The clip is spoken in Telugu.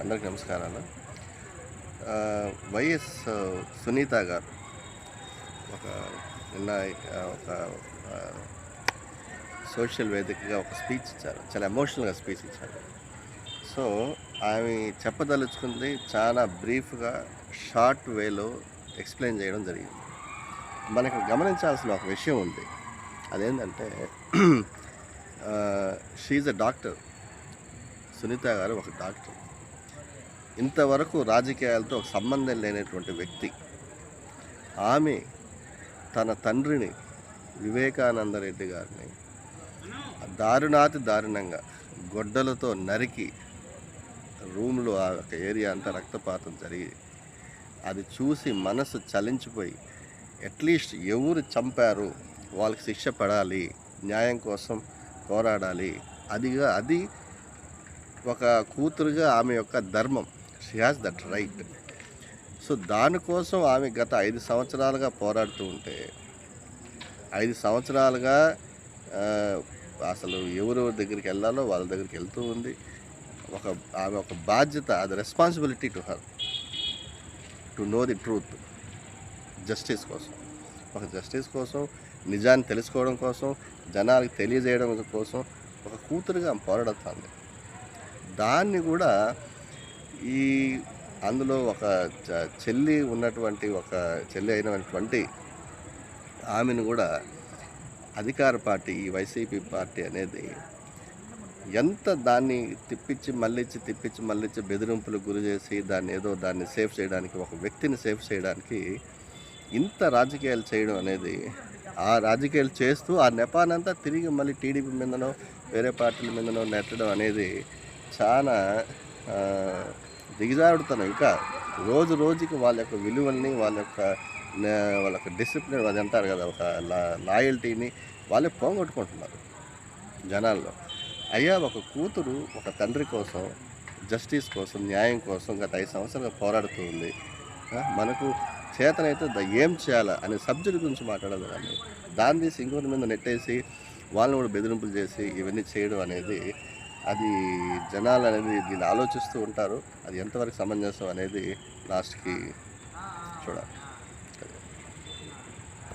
అందరికి నమస్కారాలు. వైఎస్ సునీత గారు ఒక నిన్న ఒక సోషల్ వేదికగా ఒక స్పీచ్ ఇచ్చారు. చాలా ఎమోషనల్గా స్పీచ్ ఇచ్చారు. సో ఆమె చెప్పదలుచుకుంది చాలా బ్రీఫ్గా షార్ట్ వేలో ఎక్స్ప్లెయిన్ చేయడం జరిగింది. మనకు గమనించాల్సిన ఒక విషయం ఉంది. అదేంటంటే షీఈ్ అ డాక్టర్. సునీత గారు ఒక డాక్టర్. ఇంతవరకు రాజకీయాలతో ఒక సంబంధం లేనటువంటి వ్యక్తి ఆమె తన తండ్రిని వివేకానంద రెడ్డి గారిని దారుణాతి దారుణంగా గొడ్డలతో నరికి రూమ్లో ఆ ఒక ఏరియా అంతా రక్తపాతం జరిగి అది చూసి మనసు చలించిపోయి అట్లీస్ట్ ఎవరు చంపారు వాళ్ళకి శిక్ష పడాలి న్యాయం కోసం పోరాడాలి అదిగా అది ఒక కూతురుగా ఆమె యొక్క ధర్మం. She has that right so దానికోసం ఆమె గత ఐదు సంవత్సరాలుగా పోరాడుతూ ఉంటే ఐదు సంవత్సరాలుగా అసలు ఎవరెవరి దగ్గరికి వెళ్ళాలో వాళ్ళ దగ్గరికి వెళ్తూ ఉంది. ఒక ఆమె ఒక బాధ్యత అది responsibility to her to know the truth justice కోసం. ఒక జస్టిస్ కోసం నిజాన్ని తెలుసుకోవడం కోసం జనాలకు తెలియజేయడం కోసం ఒక కూతురుగా ఆమె పోరాడుతుంది దాన్ని కూడా ఈ అందులో ఒక చ- చెల్లి ఉన్నటువంటి ఒక చెల్లి అయినటువంటి ఆమెను కూడా అధికార పార్టీ ఈ వైసీపీ పార్టీ అనేది ఎంత దాన్ని తిప్పించి మళ్ళించి తిప్పించి మళ్ళించి బెదిరింపులకు గురి చేసి దాన్ని ఏదో దాన్ని సేఫ్ చేయడానికి ఒక వ్యక్తిని సేఫ్ చేయడానికి ఇంత రాజకీయాలు చేయడం అనేది ఆ రాజకీయాలు చేస్తూ ఆ నెపానంతా తిరిగి మళ్ళీ టీడీపీ మీదనో వేరే పార్టీల మీదనో నెట్టడం అనేది చాలా దిగజారుడుతనం. ఇంకా రోజు రోజుకి వాళ్ళ యొక్క విలువల్ని వాళ్ళ యొక్క వాళ్ళ యొక్క డిసిప్లిన్ అది అంటారు కదా ఒక లాయల్టీని వాళ్ళే పోగొట్టుకుంటున్నారు జనాల్లో. అయ్యా ఒక కూతురు ఒక తండ్రి కోసం జస్టిస్ కోసం న్యాయం కోసం గత ఐదు సంవత్సరాలుగా పోరాడుతూ ఉంది. మనకు చేతనైతే ద ఏం చేయాలా అనే సబ్జెక్ట్ గురించి మాట్లాడదు కానీ దాన్ని తీసి ఇంకొకరి మీద నెట్టేసి వాళ్ళని కూడా బెదిరింపులు చేసి ఇవన్నీ చేయడం అనేది అది జనాలు అనేది దీన్ని ఆలోచిస్తూ ఉంటారు. అది ఎంతవరకు సమంజసం అనేది లాస్ట్కి చూడాలి.